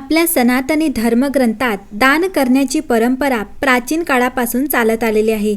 आपल्या सनातनी धर्मग्रंथात दान करण्याची परंपरा प्राचीन काळापासून चालत आलेली आहे.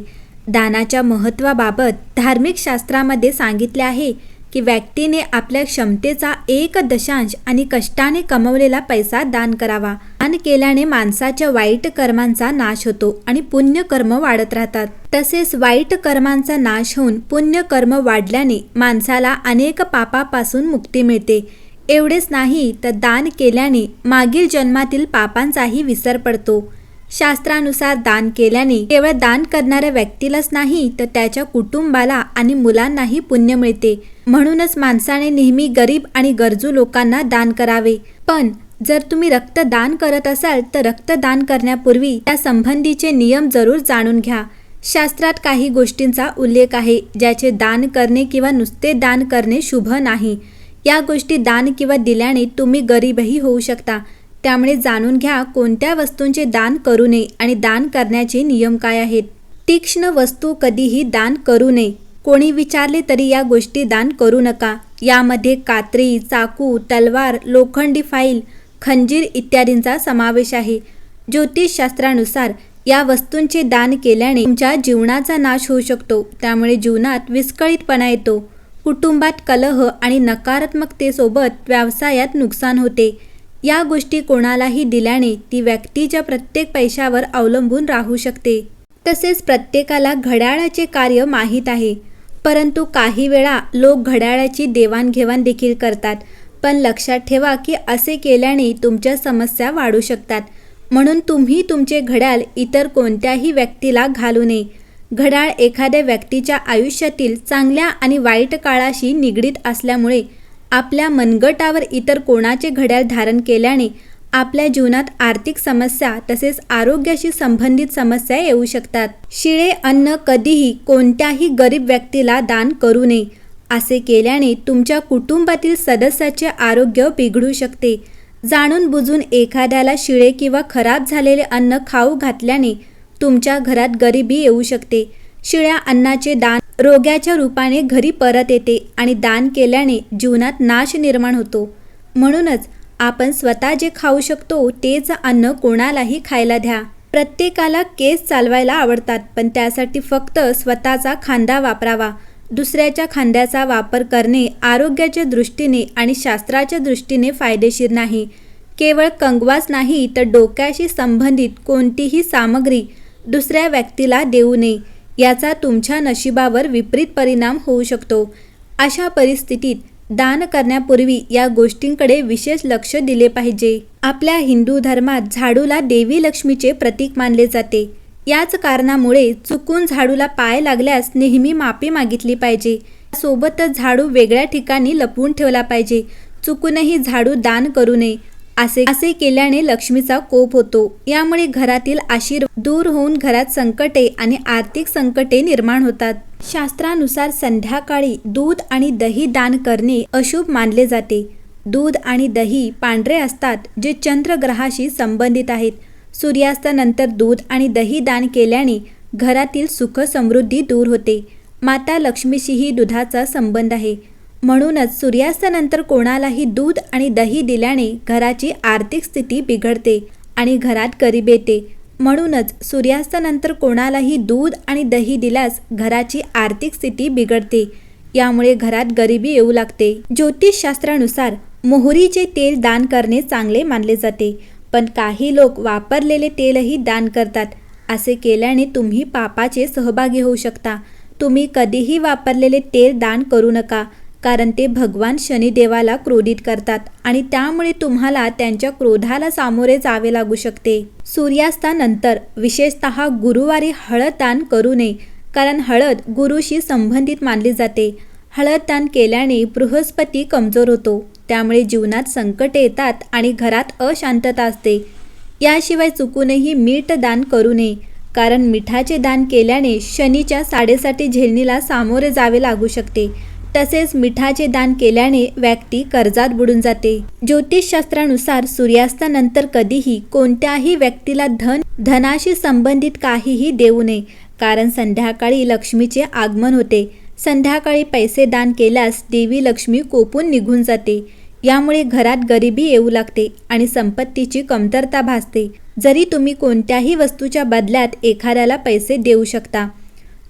दानाच्या महत्त्वाबाबत धार्मिक शास्त्रामध्ये सांगितले आहे की व्यक्तीने आपल्या क्षमतेचा एक दशांश आणि कष्टाने कमवलेला पैसा दान करावा. दान केल्याने माणसाच्या वाईट कर्मांचा नाश होतो आणि पुण्यकर्म वाढत राहतात. तसेच वाईट कर्मांचा नाश होऊन पुण्यकर्म वाढल्याने माणसाला अनेक पापापासून मुक्ती मिळते. एवढेच नाही तर दान केल्याने मागील जन्मातील पापांचाही विसर पडतो. शास्त्रानुसार दान केल्याने केवळ दान करणाऱ्या व्यक्तीलाच नाही तर त्याच्या कुटुंबाला आणि मुलांनाही पुण्य मिळते. म्हणूनच माणसाने नेहमी गरीब आणि गरजू लोकांना दान करावे. पण जर तुम्ही रक्तदान करत असाल तर रक्तदान करण्यापूर्वी त्या संबंधीचे नियम जरूर जाणून घ्या. शास्त्रात काही गोष्टींचा उल्लेख आहे ज्याचे दान करणे किंवा नुसते दान करणे शुभ नाही. या गोष्टी दान किंवा दिल्याने तुम्ही गरीबही होऊ शकता. त्यामुळे जाणून घ्या कोणत्या वस्तूंचे दान करू नये आणि दान करण्याचे नियम काय आहेत. तीक्ष्ण वस्तू कधीही दान करू नये. कोणी विचारले तरी या गोष्टी दान करू नका. यामध्ये कात्री चाकू तलवार लोखंडी फाईल खंजीर इत्यादींचा समावेश आहे. ज्योतिषशास्त्रानुसार या वस्तूंचे दान केल्याने तुमच्या जीवनाचा नाश होऊ शकतो. त्यामुळे जीवनात विस्कळीतपणा येतो. कुटुंबात कलह आणि नकारात्मकतेसोबत व्यवसायात नुकसान होते. या गोष्टी कोणालाही दिल्याने ती व्यक्तीच्या प्रत्येक पैशावर अवलंबून राहू शकते. तसेच प्रत्येकाला घड्याळाचे कार्य माहीत आहे. परंतु काही वेळा लोक घड्याळाची देवाणघेवाण देखील करतात. पण लक्षात ठेवा की असे केल्याने तुमच्या समस्या वाढू शकतात. म्हणून तुम्ही तुमचे घड्याळ इतर कोणत्याही व्यक्तीला घालू नये. घड्याळ एखाद्या व्यक्तीच्या आयुष्यातील चांगल्या आणि वाईट काळाशी निगडीत असल्यामुळे आपल्या मनगटावर इतर कोणाचे घड्याळ धारण केल्याने आपल्या जीवनात आर्थिक समस्या तसेच आरोग्याशी संबंधित समस्या येऊ शकतात. शिळे अन्न कधीही कोणत्याही गरीब व्यक्तीला दान करू नये असे केल्याने तुमच्या कुटुंबातील सदस्याचे आरोग्य बिघडू शकते. जाणून बुजून एखाद्याला शिळे किंवा खराब झालेले अन्न खाऊ घातल्याने तुमच्या घरात गरिबी येऊ शकते. शिळ्या अन्नाचे दान रोग्याच्या रूपाने घरी परत येते आणि दान केल्याने जीवनात नाश निर्माण होतो. म्हणूनच आपण स्वतः जे खाऊ शकतो तेच अन्न कोणालाही खायला द्या. प्रत्येकाला केस चालवायला आवडतात पण त्यासाठी फक्त स्वतःचा खांदा वापरावा. दुसऱ्याच्या खांद्याचा वापर करणे आरोग्याच्या दृष्टीने आणि शास्त्राच्या दृष्टीने फायदेशीर नाही. केवळ कंगवाच नाही तर डोक्याशी संबंधित कोणतीही सामग्री दुसऱ्या व्यक्तीला देऊ नये. याचा तुमच्या नशिबावर विपरीत परिणाम होऊ शकतो. अशा परिस्थितीत दान करण्यापूर्वी या गोष्टींकडे विशेष लक्ष दिले पाहिजे. आपल्या हिंदू धर्मात झाडूला देवी लक्ष्मीचे प्रतीक मानले जाते. याच कारणामुळे चुकून झाडूला पाय लागल्यास नेहमी माफी मागितली पाहिजे. सोबतच झाडू वेगळ्या ठिकाणी लपवून ठेवला पाहिजे. चुकूनही झाडू दान करू नये. असे असे केल्याने लक्ष्मीचा कोप होतो. यामुळे घरातील आशीर्वाद दूर होऊन घरात संकटे आणि आर्थिक संकटे निर्माण होतात. शास्त्रानुसार संध्याकाळी दूध आणि दही दान करणे अशुभ मानले जाते. दूध आणि दही पांढरे असतात जे चंद्रग्रहाशी संबंधित आहेत. सूर्यास्तानंतर दूध आणि दही दान केल्याने घरातील सुख समृद्धी दूर होते. माता लक्ष्मीशीही दुधाचा संबंध आहे. म्हणूनच सूर्यास्तानंतर कोणालाही दूध आणि दही दिल्याने घराची आर्थिक स्थिती बिघडते आणि घरात गरीब येते. म्हणूनच सूर्यास्तानंतर कोणालाही दूध आणि दही दिल्यास घराची आर्थिक स्थिती बिघडते. यामुळे घरात गरिबी येऊ लागते. ज्योतिषशास्त्रानुसार मोहरीचे तेल दान करणे चांगले मानले जाते पण काही लोक वापरलेले तेलही दान करतात. असे केल्याने तुम्ही पापाचे सहभागी होऊ शकता. तुम्ही कधीही वापरलेले तेल दान करू नका. कारण ते भगवान शनिदेवाला क्रोधित करतात आणि त्यामुळे तुम्हाला त्यांच्या क्रोधाला सामोरे जावे लागू शकते. सूर्यास्तानंतर विशेषत गुरुवारी हळददान करू नये कारण हळद गुरुशी संबंधित मानली जाते. हळददान केल्याने बृहस्पती कमजोर होतो त्यामुळे जीवनात संकटे येतात आणि घरात अशांतता असते. याशिवाय चुकूनही मीठ दान करू नये कारण मिठाचे दान केल्याने शनीच्या साडेसाती झेलणीला सामोरे जावे लागू शकते. तसेच मिठाचे दान केल्याने व्यक्ती कर्जात बुडून जाते. ज्योतिषशास्त्रानुसार सूर्यास्तानंतर कधीही कोणत्याही व्यक्तीला धन धनाशी संबंधित काहीही देऊ नये. कारण संध्याकाळी लक्ष्मीचे आगमन होते. संध्याकाळी पैसे दान केल्यास देवी लक्ष्मी कोपून निघून जाते. यामुळे घरात गरिबी येऊ लागते आणि संपत्तीची कमतरता भासते. जरी तुम्ही कोणत्याही वस्तूच्या बदल्यात एखाद्याला पैसे देऊ शकता.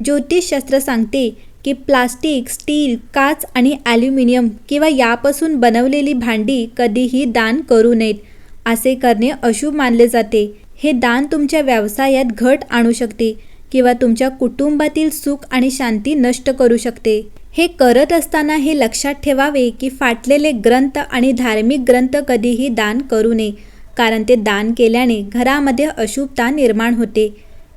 ज्योतिषशास्त्र सांगते की प्लास्टिक स्टील काच आणि ॲल्युमिनियम किंवा यापासून बनवलेली भांडी कधीही दान करू नयेत असे करणे अशुभ मानले जाते. हे दान तुमच्या व्यवसायात घट आणू शकते किंवा तुमच्या कुटुंबातील सुख आणि शांती नष्ट करू शकते. हे करत असताना हे लक्षात ठेवावे की फाटलेले ग्रंथ आणि धार्मिक ग्रंथ कधीही दान करू नये कारण ते दान केल्याने घरामध्ये अशुभता निर्माण होते.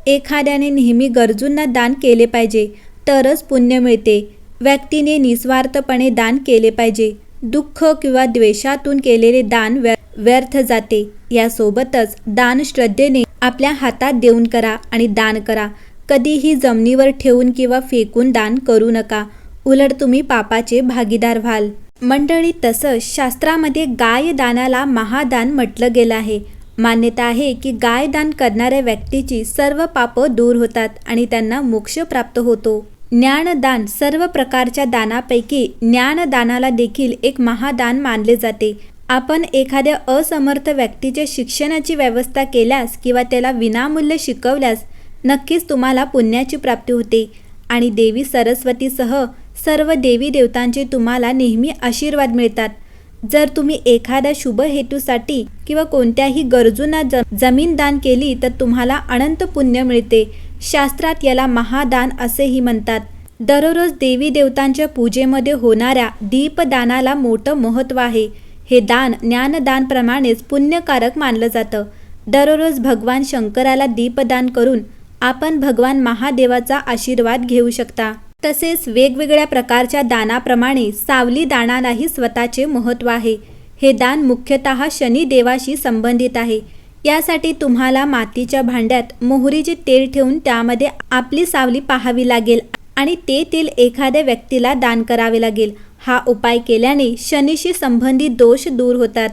एखाद्याने नेहमी गरजूंना दान केले पाहिजे तरच पुण्य मिळते. व्यक्तीने निस्वार्थपणे दान केले पाहिजे. दुःख किंवा द्वेषातून केलेले दान व्य व्यर्थ जाते. यासोबतच दान श्रद्धेने आपल्या हातात देऊन करा आणि दान करा. कधीही जमिनीवर ठेवून किंवा फेकून दान करू नका. उलट तुम्ही पापाचे भागीदार व्हाल. मंडळी तसंच शास्त्रामध्ये गाय दानाला महादान म्हटलं गेलं आहे. मान्यता आहे की गाय दान करणाऱ्या व्यक्तीची सर्व पापं दूर होतात आणि त्यांना मोक्ष प्राप्त होतो. ज्ञानदान सर्व प्रकारच्या दानापैकी ज्ञानदानाला देखील एक महादान मानले जाते. आपण एखाद्या असमर्थ व्यक्तीच्या शिक्षणाची व्यवस्था केल्यास किंवा त्याला विनामूल्य शिकवल्यास नक्कीच तुम्हाला पुण्याची प्राप्ती होते आणि देवी सरस्वतीसह सर्व देवी देवतांचे तुम्हाला नेहमी आशीर्वाद मिळतात. जर तुम्ही एखाद्या शुभ हेतूसाठी किंवा कोणत्याही गरजूंना ज जमीन दान केली तर तुम्हाला अनंत पुण्य मिळते. शास्त्रात याला महादान असेही म्हणतात. दररोज देवी देवतांच्या पूजेमध्ये होणाऱ्या दीपदानाला मोठं महत्त्व आहे. हे दान ज्ञानदानप्रमाणेच पुण्यकारक मानलं जातं. दररोज भगवान शंकराला दीपदान करून आपण भगवान महादेवाचा आशीर्वाद घेऊ शकता. तसेच वेगवेगळ्या प्रकारच्या दानाप्रमाणे सावली दानालाही स्वतःचे महत्त्व आहे. हे दान मुख्यतः शनिदेवाशी संबंधित आहे. यासाठी तुम्हाला मातीच्या भांड्यात मोहरीचे तेल ठेवून त्यामध्ये आपली सावली पाहावी लागेल आणि ते तेल एखाद्या व्यक्तीला दान करावे लागेल. हा उपाय केल्याने शनीशी संबंधित दोष दूर होतात.